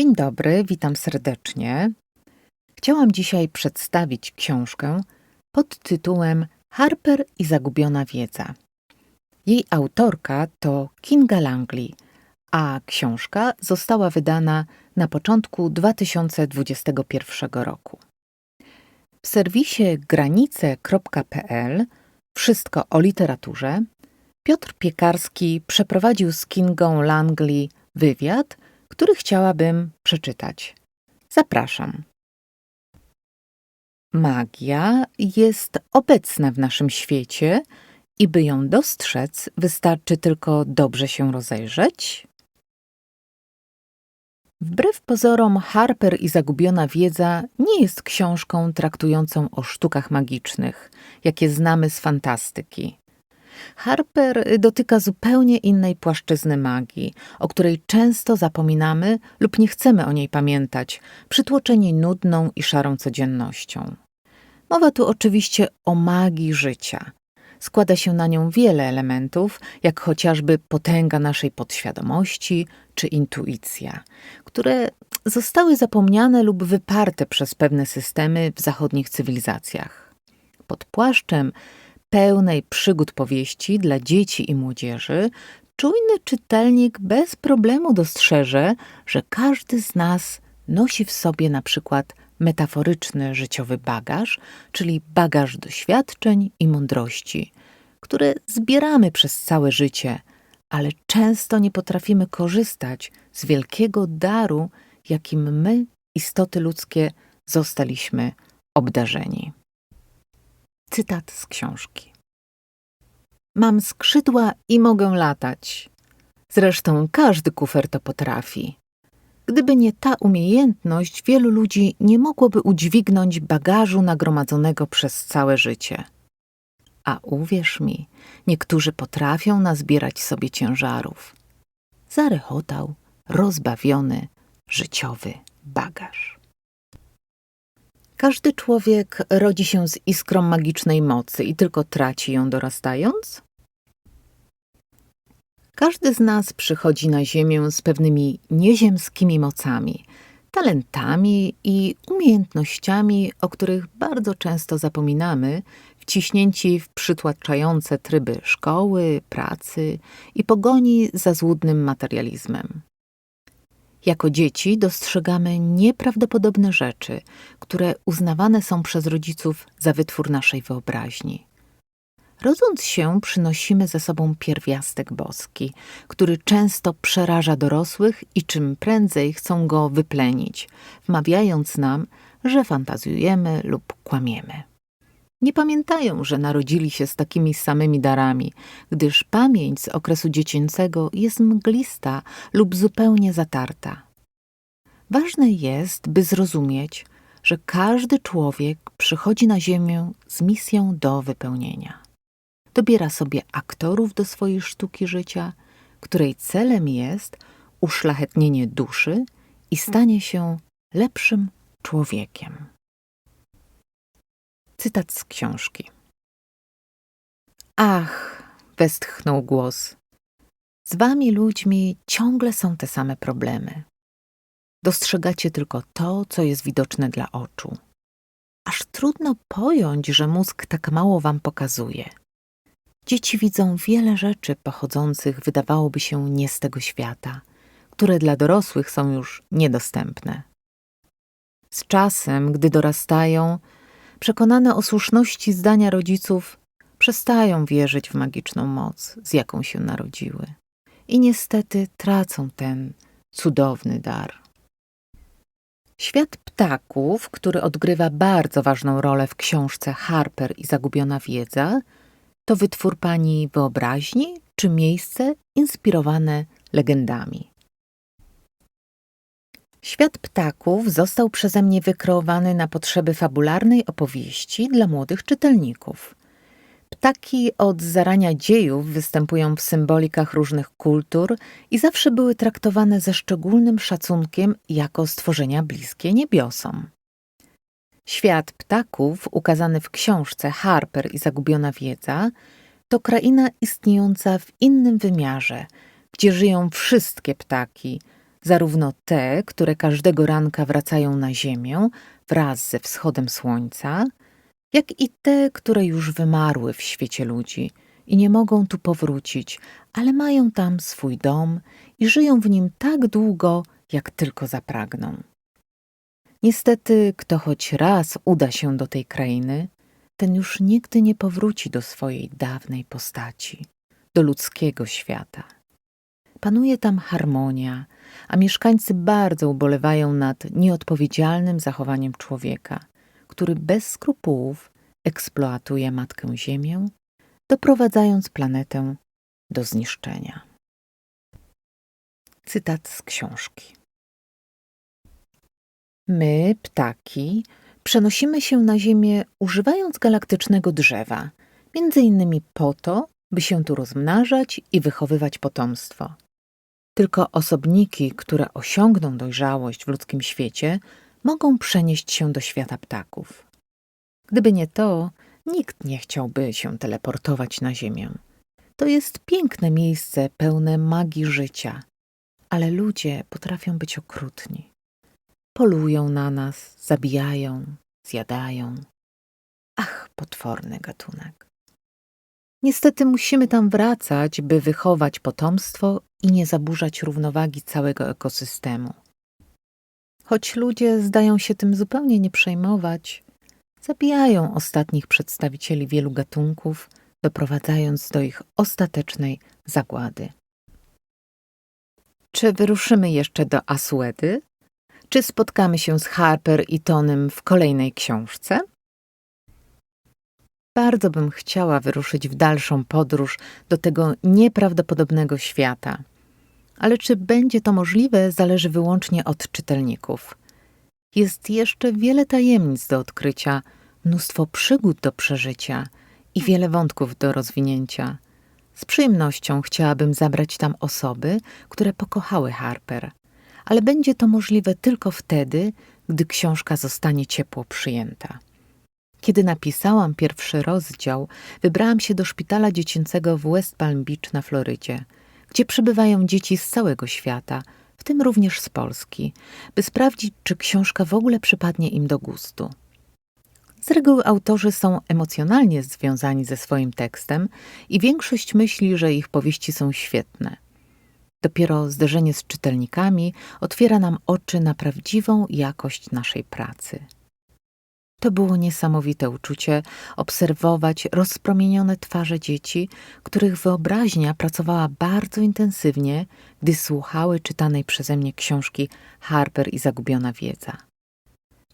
Dzień dobry, witam serdecznie. Chciałam dzisiaj przedstawić książkę pod tytułem Harper i zagubiona wiedza. Jej autorka to Kinga Langley, a książka została wydana na początku 2021 roku. W serwisie granice.pl Wszystko o literaturze Piotr Piekarski przeprowadził z Kingą Langley wywiad, który chciałabym przeczytać. Zapraszam. Magia jest obecna w naszym świecie i by ją dostrzec, wystarczy tylko dobrze się rozejrzeć. Wbrew pozorom, Harper i Zagubiona Wiedza nie jest książką traktującą o sztukach magicznych, jakie znamy z fantastyki. Harper dotyka zupełnie innej płaszczyzny magii, o której często zapominamy lub nie chcemy o niej pamiętać, przytłoczeni nudną i szarą codziennością. Mowa tu oczywiście o magii życia. Składa się na nią wiele elementów, jak chociażby potęga naszej podświadomości czy intuicja, które zostały zapomniane lub wyparte przez pewne systemy w zachodnich cywilizacjach. Pod płaszczem pełnej przygód powieści dla dzieci i młodzieży, czujny czytelnik bez problemu dostrzeże, że każdy z nas nosi w sobie na przykład metaforyczny życiowy bagaż, czyli bagaż doświadczeń i mądrości, które zbieramy przez całe życie, ale często nie potrafimy korzystać z wielkiego daru, jakim my, istoty ludzkie, zostaliśmy obdarzeni. Cytat z książki. Mam skrzydła i mogę latać. Zresztą każdy kufer to potrafi. Gdyby nie ta umiejętność, wielu ludzi nie mogłoby udźwignąć bagażu nagromadzonego przez całe życie. A uwierz mi, niektórzy potrafią nazbierać sobie ciężarów. Zarechotał rozbawiony życiowy bagaż. Każdy człowiek rodzi się z iskrą magicznej mocy i tylko traci ją dorastając? Każdy z nas przychodzi na Ziemię z pewnymi nieziemskimi mocami, talentami i umiejętnościami, o których bardzo często zapominamy, wciśnięci w przytłaczające tryby szkoły, pracy i pogoni za złudnym materializmem. Jako dzieci dostrzegamy nieprawdopodobne rzeczy, które uznawane są przez rodziców za wytwór naszej wyobraźni. Rodząc się, przynosimy ze sobą pierwiastek boski, który często przeraża dorosłych i czym prędzej chcą go wyplenić, wmawiając nam, że fantazjujemy lub kłamiemy. Nie pamiętają, że narodzili się z takimi samymi darami, gdyż pamięć z okresu dziecięcego jest mglista lub zupełnie zatarta. Ważne jest, by zrozumieć, że każdy człowiek przychodzi na Ziemię z misją do wypełnienia. Dobiera sobie aktorów do swojej sztuki życia, której celem jest uszlachetnienie duszy i stanie się lepszym człowiekiem. Cytat z książki. Ach, westchnął głos. Z wami ludźmi ciągle są te same problemy. Dostrzegacie tylko to, co jest widoczne dla oczu. Aż trudno pojąć, że mózg tak mało wam pokazuje. Dzieci widzą wiele rzeczy pochodzących, wydawałoby się, nie z tego świata, które dla dorosłych są już niedostępne. Z czasem, gdy dorastają, przekonane o słuszności zdania rodziców, przestają wierzyć w magiczną moc, z jaką się narodziły. I niestety tracą ten cudowny dar. Świat ptaków, który odgrywa bardzo ważną rolę w książce Harper i Zagubiona Wiedza, to wytwór pani wyobraźni czy miejsce inspirowane legendami. Świat ptaków został przeze mnie wykreowany na potrzeby fabularnej opowieści dla młodych czytelników. Ptaki od zarania dziejów występują w symbolikach różnych kultur i zawsze były traktowane ze szczególnym szacunkiem jako stworzenia bliskie niebiosom. Świat ptaków, ukazany w książce Harper i Zagubiona Wiedza, to kraina istniejąca w innym wymiarze, gdzie żyją wszystkie ptaki, zarówno te, które każdego ranka wracają na Ziemię wraz ze wschodem słońca, jak i te, które już wymarły w świecie ludzi i nie mogą tu powrócić, ale mają tam swój dom i żyją w nim tak długo, jak tylko zapragną. Niestety, kto choć raz uda się do tej krainy, ten już nigdy nie powróci do swojej dawnej postaci, do ludzkiego świata. Panuje tam harmonia, a mieszkańcy bardzo ubolewają nad nieodpowiedzialnym zachowaniem człowieka, który bez skrupułów eksploatuje Matkę Ziemię, doprowadzając planetę do zniszczenia. Cytat z książki. My, ptaki, przenosimy się na Ziemię używając galaktycznego drzewa, między innymi po to, by się tu rozmnażać i wychowywać potomstwo. Tylko osobniki, które osiągną dojrzałość w ludzkim świecie, mogą przenieść się do świata ptaków. Gdyby nie to, nikt nie chciałby się teleportować na Ziemię. To jest piękne miejsce pełne magii życia, ale ludzie potrafią być okrutni. Polują na nas, zabijają, zjadają. Ach, potworny gatunek. Niestety musimy tam wracać, by wychować potomstwo i nie zaburzać równowagi całego ekosystemu. Choć ludzie zdają się tym zupełnie nie przejmować, zabijają ostatnich przedstawicieli wielu gatunków, doprowadzając do ich ostatecznej zagłady. Czy wyruszymy jeszcze do Asłedy? Czy spotkamy się z Harper i Tonym w kolejnej książce? Bardzo bym chciała wyruszyć w dalszą podróż do tego nieprawdopodobnego świata. Ale czy będzie to możliwe, zależy wyłącznie od czytelników. Jest jeszcze wiele tajemnic do odkrycia, mnóstwo przygód do przeżycia i wiele wątków do rozwinięcia. Z przyjemnością chciałabym zabrać tam osoby, które pokochały Harper, ale będzie to możliwe tylko wtedy, gdy książka zostanie ciepło przyjęta. Kiedy napisałam pierwszy rozdział, wybrałam się do szpitala dziecięcego w West Palm Beach na Florydzie, gdzie przybywają dzieci z całego świata, w tym również z Polski, by sprawdzić, czy książka w ogóle przypadnie im do gustu. Z reguły autorzy są emocjonalnie związani ze swoim tekstem i większość myśli, że ich powieści są świetne. Dopiero zderzenie z czytelnikami otwiera nam oczy na prawdziwą jakość naszej pracy. To było niesamowite uczucie obserwować rozpromienione twarze dzieci, których wyobraźnia pracowała bardzo intensywnie, gdy słuchały czytanej przeze mnie książki Harper i Zagubiona Wiedza.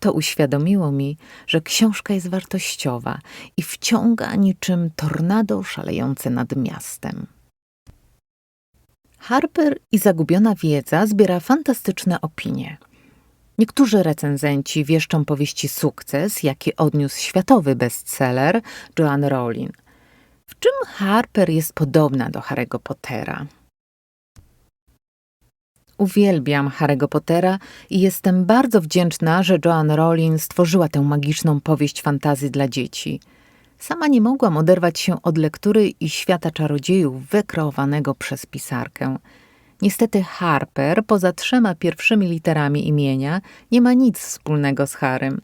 To uświadomiło mi, że książka jest wartościowa i wciąga niczym tornado szalejące nad miastem. Harper i Zagubiona Wiedza zbiera fantastyczne opinie. Niektórzy recenzenci wieszczą powieści sukces, jaki odniósł światowy bestseller Joan Rowling. W czym Harper jest podobna do Harry'ego Pottera? Uwielbiam Harry'ego Pottera i jestem bardzo wdzięczna, że Joan Rowling stworzyła tę magiczną powieść fantazji dla dzieci. Sama nie mogłam oderwać się od lektury i świata czarodziejów wykreowanego przez pisarkę. Niestety Harper, poza trzema pierwszymi literami imienia, nie ma nic wspólnego z Harrym.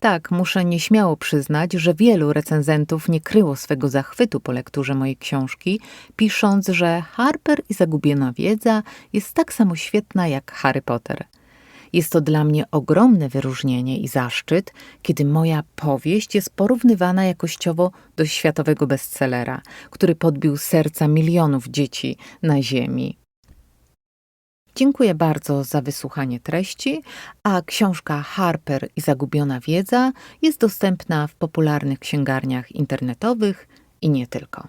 Tak, muszę nieśmiało przyznać, że wielu recenzentów nie kryło swego zachwytu po lekturze mojej książki, pisząc, że Harper i Zagubiona Wiedza jest tak samo świetna jak Harry Potter. Jest to dla mnie ogromne wyróżnienie i zaszczyt, kiedy moja powieść jest porównywana jakościowo do światowego bestsellera, który podbił serca milionów dzieci na Ziemi. Dziękuję bardzo za wysłuchanie treści, a książka Harper i Zagubiona Wiedza jest dostępna w popularnych księgarniach internetowych i nie tylko.